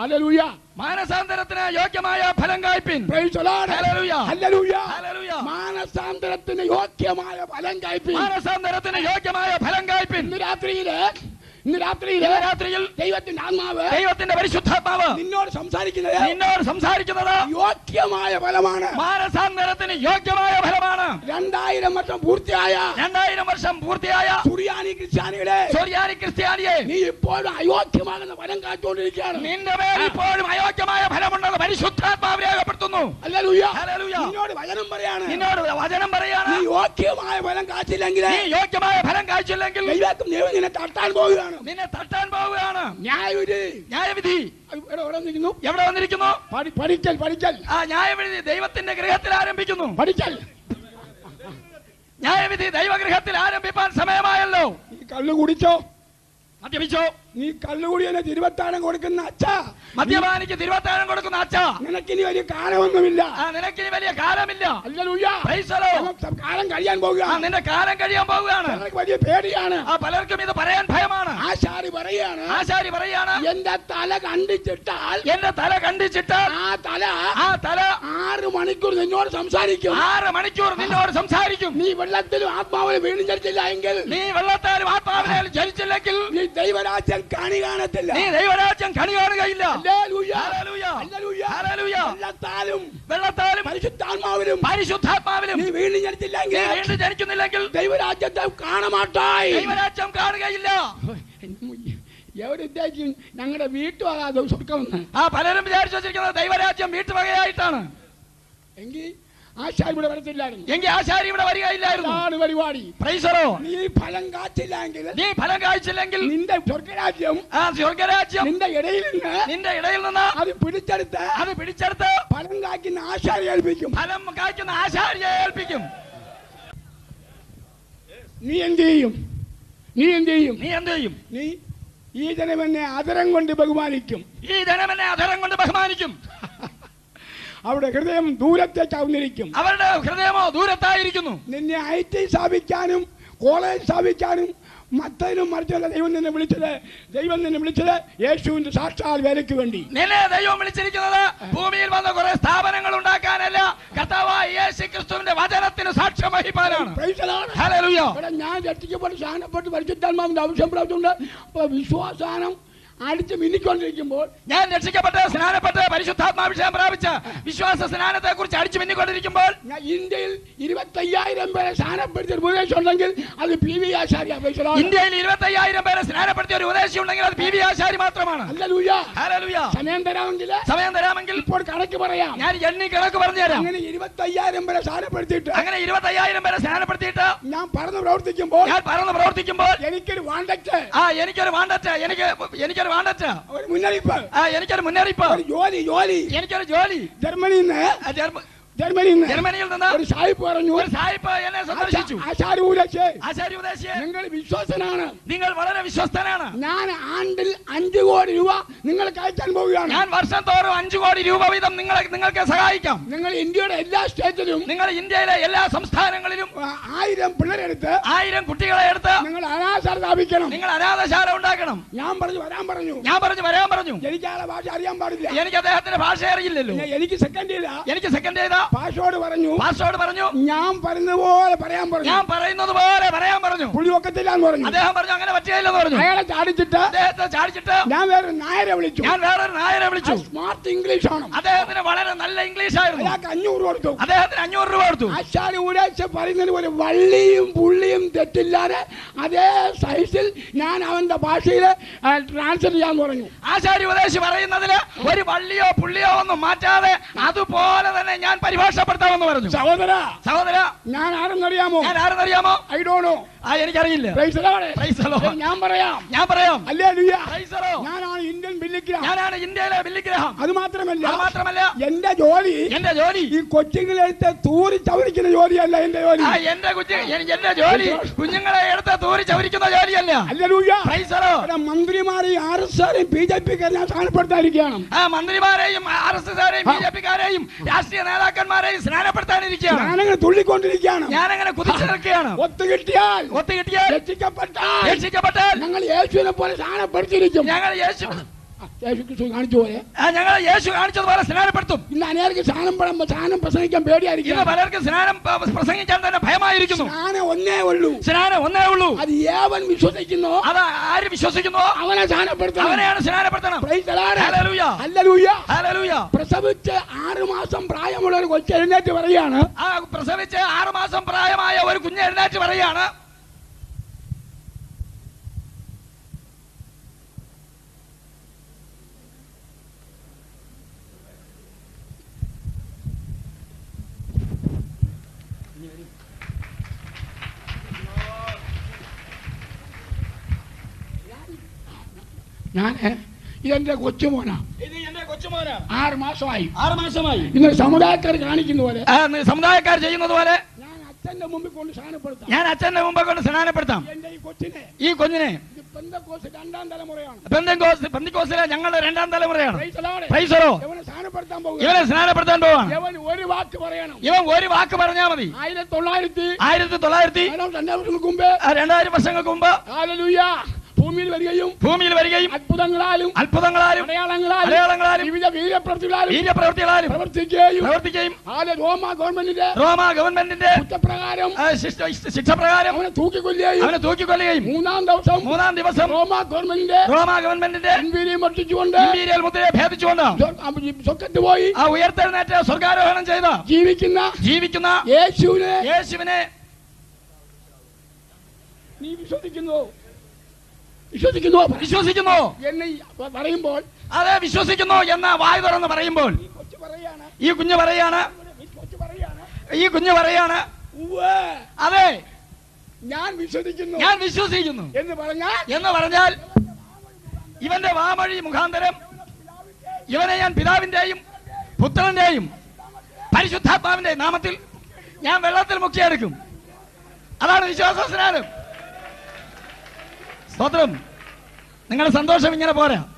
Hallelujah മാനസാന്തരത്തിന് യോഗ്യമായ ഫലം കായ്പിൻ. മാനസാന്തരത്തിന് യോഗ്യമായ ഫലം കായ്പിൻ. മാനസാന്തരത്തിന് യോഗ്യമായ ഫലം കായ്പിൻ. രാത്രിയിൽ ഇന്ന് രാത്രിയിൽ രാത്രിയിൽ ദൈവത്തിന്റെ ആത്മാവ് ദൈവത്തിന്റെ പരിശുദ്ധാത്മാവ് നിന്നോട് സംസാരിക്കുന്നത് നിന്നോട് സംസാരിക്കുന്നത് യോഗ്യമായ ഫലമാണ്. മാനസാന്തരത്തിന് യോഗ്യമായ ഫലമാണ്. രണ്ടായിരം വർഷം പൂർത്തിയായ രണ്ടായിരം വർഷം പൂർത്തിയായ സുറിയാനി ക്രിസ്ത്യാനികളെ സുറിയാനി ക്രിസ്ത്യാനിയെ നീ ഇപ്പോഴും അയോഗ്യമാകുന്ന ഫലം കാട്ടുകൊണ്ടിരിക്കുകയാണ് നിന്റെ മേൽ ഇപ്പോഴും അയോഗ്യമായ ഫലമുണ്ടെന്ന് പരിശുദ്ധാത്മാവ് ഹല്ലേലൂയ. നിന്നോട് വചനം പറയാണ്. നിന്നോട് വചനം പറയാണ്. നീ യോഗ്യമായ ഫലം കാച്ചില്ലെങ്കിൽ നീ യോഗ്യമായ ഫലം കാച്ചില്ലെങ്കിൽ ദൈവം നിന്നെ തട്ടാൻ പോവുകയാണ്. നിന്നെ തട്ടാൻ പോവുകയാണ്. ന്യായവിധി. ന്യായവിധി. എവിടെ നിൽക്കുന്നു എവിടെ വന്നിരിക്കുന്നു? പഠി- പഠിക്കൽ പഠിക്കൽ ആ ന്യായവിധി ദൈവത്തിന്റെ ഗൃഹത്തിൽ ആരംഭിക്കുന്നു. പഠിക്കൽ ന്യായവിധി ദൈവഗൃഹത്തിൽ ആരംഭിപ്പാൻ സമയമായല്ലോ. കള്ളു കുടിച്ചോ? മദ്യപിച്ചോ? നീ കള്ളുകുടിയനെ തിരുവത്താനം കൊടുക്കുന്ന അച്ഛ. മദ്യപാനിക്ക് തിരുവത്താനം കൊടുക്കുന്ന അച്ഛ. നിനക്കിനി വലിയ കാലമൊന്നുമില്ല. നിനക്കിനി വലിയ കാലമില്ല. കാലം കഴിയാൻ പോകുക നിന്റെ കാലം കഴിയാൻ വലിയ പേടിയാണ്. ആ പലർക്കും ഇത് പറയാൻ ഭയമാണ്. ആശാരി പറയാണ് ആശാരി പറയാണ് എന്റെ തല കണ്ടിച്ചിട്ടാൽ എന്റെ തല കണ്ടിച്ചിട്ടാൽ ആ തല ആ തല ആറ് മണിക്കൂർ നിന്നോട് സംസാരിക്കും. ആറ് മണിക്കൂർ നിന്നോട് സംസാരിക്കും. നീ വെള്ളത്തിലും ആത്മാവിലും വീണ്ടും ചരിച്ചില്ല എങ്കിൽ നീ വെള്ളത്താലും ആത്മാവിനെ ജനിച്ചില്ലെങ്കിൽ നീ ദൈവരാജ്യം കണി കാണത്തില്ല. നീ ദൈവരാജ്യം കണി കാണുകയില്ല. വെള്ളത്താലും വെള്ളത്താലും പരിശുദ്ധാത്മാവിലും പരിശുദ്ധാത്മാവിലും നീ വീണ്ടും ജനിച്ചില്ലെങ്കിൽ വീണ്ടും ജനിക്കുന്നില്ലെങ്കിൽ ദൈവരാജ്യത്തെ കാണമാട്ടായി. ദൈവരാജ്യം കാണുകയില്ല. എവിടെ ഉദ്ദേശിക്കും ഞങ്ങളുടെ വീട്ടുവകാതെ സ്വർഗമെന്ന് ആ പലരും വിചാരിച്ചു വെച്ചിരിക്കുന്നത് ദൈവരാജ്യം വീട്ടുവകയായിട്ടാണ്. എങ്കിൽ ആശാരി ഇവിടെ വരത്തില്ലായിരുന്നു. എങ്കിൽ ആശാരി ഇവിടെ വരികയില്ലായിരുന്നു. ആണ് പരിപാടി. പ്രൈസറോ? നീ ഫലം കാച്ചില്ലെങ്കിൽ നീ ഫലം കാഴ്ചില്ലെങ്കിൽ നിന്റെ സ്വർഗരാജ്യം ആ സ്വർഗരാജ്യം നിന്റെ ഇടയിൽ നിന്ന് നിന്റെ ഇടയിൽ നിന്ന് അത് പിടിച്ചെടുത്ത് അത് പിടിച്ചെടുത്ത് ഫലം കാക്കുന്ന ആശാരി ഏൽപ്പിക്കും. ഫലം കായ്ക്കുന്ന ആശാരിയെ ഏൽപ്പിക്കും. നീ എന്ത് ചെയ്യും? നീ എന്ത് ചെയ്യും? നീ എന്ത് ചെയ്യും? നീ ഈ ജനമെന്നെ ആദരം അതരം കൊണ്ട് ബഹുമാനിക്കും. ഈ ജനമെന്നെ അധരം കൊണ്ട് ബഹുമാനിക്കും. അവിടെ ഹൃദയം ദൂരത്തേക്ക് അവന്നിരിക്കും അവരുടെ ഹൃദയമോ ദൂരത്തായിരിക്കുന്നു. നിന്നെ ഐ ടി സ്ഥാപിക്കാനും കോളേജ് സ്ഥാപിക്കാനും മറ്റതിനും മറിച്ചല്ല ദൈവം നിന്നെ വിളിച്ചത് ദൈവം നിന്നെ വിളിച്ചത് യേശുവിന്റെ സാക്ഷാൽ വേലയ്ക്ക് വേണ്ടി. നിന്നെ ദൈവം വിളിച്ചിരിക്കുന്നത് ഭൂമിയിൽ വന്ന കുറെ സ്ഥാപനങ്ങൾ ഉണ്ടാക്കാനല്ല കർത്താവായ യേശു ക്രിസ്തുവിന്റെ വചനത്തിന് സാക്ഷ്യം വഹിപ്പാനാണ്. ഞാൻ രക്ഷിക്കപ്പെട്ട് സാധനപ്പെട്ട് പരിശുദ്ധാത്മാവിന്റെ ആവശ്യം പ്രാപിച്ചുകൊണ്ട് വിശ്വാസാനം അടിച്ച് മിന്നിക്കൊണ്ടിരിക്കുമ്പോൾ ഞാൻ രക്ഷിക്കപ്പെട്ട സ്നാനപ്പെട്ട് പരിശുദ്ധാത്മാഭിഷേകം പ്രാപിച്ച വിശ്വാസ സ്നാനത്തെ കുറിച്ച് അടിച്ചു മിന്നിക്കൊണ്ടിരിക്കുമ്പോൾ ഞാൻ ഇന്ത്യയിൽ ഇരുപത്തയ്യായിരം പേരെ സ്നാനപ്പെടുത്തിയ ഒരു ഉപദേശം ഉണ്ടെങ്കിൽ അത് പി വി ആശാരി അപേക്ഷ ഇന്ത്യയിൽ ഇരുപത്തയ്യായിരം പേരെ സ്നാനപ്പെടുത്തിയ ഒരു ഉപദേശം ഉണ്ടെങ്കിൽ അത് പി വി മാത്രമാണ്. സമയം തരാമെങ്കിൽ സമയം തരാമെങ്കിൽ ഇപ്പോൾ കണക്ക് പറയാം. ഞാൻ എണ്ണി കണക്ക് പറഞ്ഞു തരാം. അങ്ങനെ ഇരുപത്തയ്യായിരം വരെ സ്ഥാനപ്പെടുത്തിയിട്ട് അങ്ങനെ ഇരുപത്തി അയ്യായിരം പേരെ സ്ഥാനപ്പെടുത്തിയിട്ട് ഞാൻ പറന്ന് പ്രവർത്തിക്കുമ്പോൾ ഞാൻ പറന്ന് പ്രവർത്തിക്കുമ്പോൾ എനിക്കൊരു വാണ്ടറ്റ്. ആ എനിക്കൊരു വാണ്ടറ്റ്. എനിക്ക് എനിക്കൊരു വാണ്ടറ്റ്. ഒരു മുന്നറിയിപ്പ്. ആ എനിക്കൊരു മുന്നറിയിപ്പ്. ജോലി ജോലി. എനിക്കൊരു ജോലി. ജർമ്മനിന്ന് നിന്ന് ജർമ്മ- ജർമ്മനിയിൽ നിന്ന് ജർമ്മനിയിൽ നിന്ന് ഒരു സാഹിബ് പറഞ്ഞു. ഒരു സായിപ്പ് എന്നെ സന്ദർശിച്ചു ആശാരി ഉപദേശിച്ച് ആശാരി ഉപദേശിയെ നിങ്ങൾ വിശ്വാസനാണ്. നിങ്ങൾ വളരെ വിശ്വസ്തനാണ്. ഞാൻ ആണ്ടിൽ അഞ്ചു കോടി രൂപ നിങ്ങൾക്ക് അയക്കാൻ പോവുകയാണ്. ഞാൻ വർഷം തോറും അഞ്ചു കോടി രൂപ വീതം നിങ്ങളെ നിങ്ങൾക്ക് സഹായിക്കാം. നിങ്ങൾ ഇന്ത്യയുടെ എല്ലാ സ്റ്റേറ്റിലും നിങ്ങൾ ഇന്ത്യയിലെ എല്ലാ സംസ്ഥാനങ്ങളിലും ആയിരം പിള്ളേരെടുത്ത് ആയിരം കുട്ടികളെ എടുത്ത് നിങ്ങൾ അനാശാല സ്ഥാപിക്കണം. നിങ്ങൾ അനാഥശാല ഉണ്ടാക്കണം. ഞാൻ പറഞ്ഞു വരാൻ പറഞ്ഞു. ഞാൻ പറഞ്ഞു വരാൻ പറഞ്ഞു. എനിക്ക് ആളെ ഭാഷ അറിയാൻ പാടില്ല. എനിക്ക് അദ്ദേഹത്തിന്റെ ഭാഷ അറിയില്ലല്ലോ. എനിക്ക് സെക്കൻഡ് ചെയ്ത. എനിക്ക് സെക്കൻഡ് ചെയ്ത. ഭാഷയോട് പറഞ്ഞു. പാഷോട് പറഞ്ഞു. ഞാൻ പറയുന്നത് പോലെ പറയാൻ പറഞ്ഞു. ഞാൻ പറയുന്നത് പോലെ പറയാൻ പറഞ്ഞു. പുള്ളി ഒക്കത്തില്ലാന്ന് പറഞ്ഞു. അദ്ദേഹം പറഞ്ഞു അങ്ങനെ പറ്റിയില്ലെന്ന് പറഞ്ഞു. അയാളെ ചാടിച്ചിട്ട് അദ്ദേഹത്തെ ചാടിച്ചിട്ട് ഞാൻ വേറെ നായരെ വിളിച്ചു. ഞാൻ വേറൊരു നായരെ വിളിച്ചു. സ്മാർട്ട് ഇംഗ്ലീഷ് ആണ്. അദ്ദേഹത്തിന് വളരെ നല്ല ഇംഗ്ലീഷ് ആയിരുന്നു. അയാൾക്ക് അഞ്ഞൂറ് കൊടുത്തു. അദ്ദേഹത്തിന് അഞ്ഞൂറ് രൂപ കൊടുത്തു. ആശാരി ഒരാഴ്ച പറയുന്നതിന് പോലെ വള്ളിയും പുള്ളിയും തെറ്റില്ലാതെ അതേ സൈസിൽ ഞാൻ അവന്റെ ഭാഷയിൽ ട്രാൻസ്ലേറ്റ് ചെയ്യാൻ പറഞ്ഞു. ആശാരി ഉപദേശി പറയുന്നതിൽ ഒരു വള്ളിയോ പുള്ളിയോ ഒന്നും മാറ്റാതെ അതുപോലെ തന്നെ ഞാൻ പരിഭാഷപ്പെടുത്താമെന്ന് പറഞ്ഞു. സഹോദര സഹോദര ഞാൻ ആരെന്നറിയാമോ? ഞാൻ ആരെന്നറിയാമോ? ഐ ഡോ നോ. ആ എനിക്കറിയില്ല. ഞാൻ പറയാം. ഞാൻ പറയാം. അല്ലേ. ഞാനാണ് ഇന്ത്യൻ ബില്ലിഗ്രഹം ഞാനാണ് ഇന്ത്യയിലെ ബില്ലിഗ്രഹം അത് മാത്രമല്ല അത് മാത്രമല്ല എന്റെ ജോലി എന്റെ ജോലി. ഈ കൊച്ചുങ്ങളെടുത്ത് തൂറി ചവരിക്കുന്ന ജോലിയല്ല എന്റെ ജോലി. എന്റെ എന്റെ ജോലി കുഞ്ഞുങ്ങളെ എടുത്ത് തൂറി ചവരിക്കുന്ന ജോലിയല്ല. മന്ത്രിമാരെയും ആർ എസ് ആരെയും ബി ജെ ഞാൻ സ്ഥാനപ്പെടുത്താതിരിക്കുകയാണ് ആ മന്ത്രിമാരെയും ആർ എസ് എസ്കാരെയും ബി ജെ പിക്കാരെയും രാഷ്ട്രീയ നേതാക്കന്മാരെയും സ്നാനപ്പെടുത്താനിരിക്കുകയാണ്. ഞാനങ്ങനെ തുള്ളിക്കൊണ്ടിരിക്കുകയാണ്. ഞാനങ്ങനെ കുതിച്ചു നിൽക്കുകയാണ് ഒത്തു കിട്ടിയാൽ ഒത്തു കിട്ടിയാൽ രക്ഷിക്കപ്പെട്ടാൽ രക്ഷിക്കപ്പെട്ടാൽ ഞങ്ങൾ യേശുവിനെ പോലെ സ്നാനപ്പെടുത്തിയിരിക്കും. ഞങ്ങൾ യേശു കാണിച്ചു പോലെ ആ, ഞങ്ങളെ യേശു കാണിച്ചതുപോലെ സ്നാനപ്പെടുത്തും. ഇന്ന് അനേർക്ക് സ്നാനം സ്നാനം പ്രസംഗിക്കാൻ പേടിയായിരിക്കും. ഇന്ന് പലർക്കും സ്നാനം പ്രസംഗിക്കാൻ തന്നെ ഭയമായിരിക്കുന്നു. സ്നാനം ഒന്നേ ഉള്ളൂ. സ്നാനം ഒന്നേ ഉള്ളൂ. അത് ഏവൻ വിശ്വസിക്കുന്നു? അത് ആര് വിശ്വസിക്കുന്നു? അവനെ സ്നാനപ്പെടുത്തണം. അവനെയാണ് സ്നാനപ്പെടുത്തണം. പ്രസവിച്ച് ആറ് മാസം പ്രായമുള്ള ഒരു കൊച്ചു എഴുന്നേറ്റ് പറയാണ് പ്രസവിച്ച് ആറു മാസം പ്രായമായ ഒരു കുഞ്ഞ് എഴുന്നേറ്റ് പറയാണ് ഞാൻ ഇതെന്റെ കൊച്ചുമോനാ. ആറ് മാസമായി. ആറ് മാസമായി. ഇന്ന് സമുദായക്കാർ കാണിക്കുന്ന പോലെ. സമുദായക്കാർ ചെയ്യുന്നത് പോലെ. ഞാൻ അച്ഛന്റെ മുമ്പ് കൊണ്ട് സ്നാനപ്പെടുത്താം. ഈ കുഞ്ഞിനെ പെന്തിക്കോസിലെ ഞങ്ങളുടെ രണ്ടാം തലമുറയാണ്. ഇവനെ സ്നാനപ്പെടുത്താൻ പോവാണ് ഇവൻ ഒരു വാക്ക് പറയണം. ഇവൻ ഒരു വാക്ക് പറഞ്ഞാൽ മതി. ആയിരത്തി തൊള്ളായിരത്തി ആയിരത്തി തൊള്ളായിരത്തി രണ്ടായിരം വർഷങ്ങൾക്ക് മുമ്പ്. ഭൂമിയിൽ വരികയും ഭൂമിയിൽ വരികയും അത്ഭുതങ്ങളാലും അത്ഭുതങ്ങളാലും അടയാളങ്ങളാലും അടയാളങ്ങളാലും വിവിധ വീര്യപ്രവൃത്തികളാലും വീര്യപ്രവൃത്തികളാലും പ്രവർത്തിക്കുകയും പ്രവർത്തിക്കുകയും ആലെ റോമ ഗവൺമെന്റിന്റെ റോമ ഗവൺമെന്റിന്റെ കുറ്റപ്രകാരം ശിക്ഷ- ശിക്ഷപ്രകാരം അവനെ തൂക്കിക്കൊല്ലുകയും അവനെ തൂക്കിക്കൊല്ലുകയും മൂന്നാം ദിവസം മൂന്നാം ദിവസം റോമ ഗവൺമെന്റിന്റെ റോമ ഗവൺമെന്റിന്റെ പിൻവീര്യം മർദ്ദിച്ചുകൊണ്ട് ഇന്ത്യയിൽ മുദ്രയെ ഭേദിച്ചുകൊണ്ട് സ്വക്കത്ത് പോയി ആ ഉയർത്തെഴുന്നേറ്റ് സ്വർഗാരോഹണം ചെയ്ത ജീവിക്കുന്ന ജീവിക്കുന്ന യേശുവിനെ യേശുവിനെ നീ വിശ്വസിക്കുന്നു. വിശ്വസിക്കുന്നു വിശ്വസിക്കുന്നു. എന്ന് പറയുമ്പോൾ അതെ വിശ്വസിക്കുന്നു എന്ന് വായു തുറന്ന് പറയുമ്പോൾ. ഈ കുഞ്ഞു പറയാണ്. ഈ കുഞ്ഞ് പറയാണ്. അതെ. ഞാൻ വിശ്വസിക്കുന്നു. ഞാൻ വിശ്വസിക്കുന്നു. എന്ന് പറഞ്ഞാൽ എന്ന് പറഞ്ഞാൽ ഇവന്റെ വാമഴി മുഖാന്തരം ഇവനെ ഞാൻ പിതാവിന്റെയും പുത്രന്റെയും പരിശുദ്ധാത്മാവിന്റെ നാമത്തിൽ ഞാൻ വെള്ളത്തിൽ മുക്കിയെടുക്കും. അതാണ് വിശ്വാസ സ്നാനം. സ്തോത്രം. നിങ്ങളുടെ സന്തോഷം ഇങ്ങനെ പോരാ.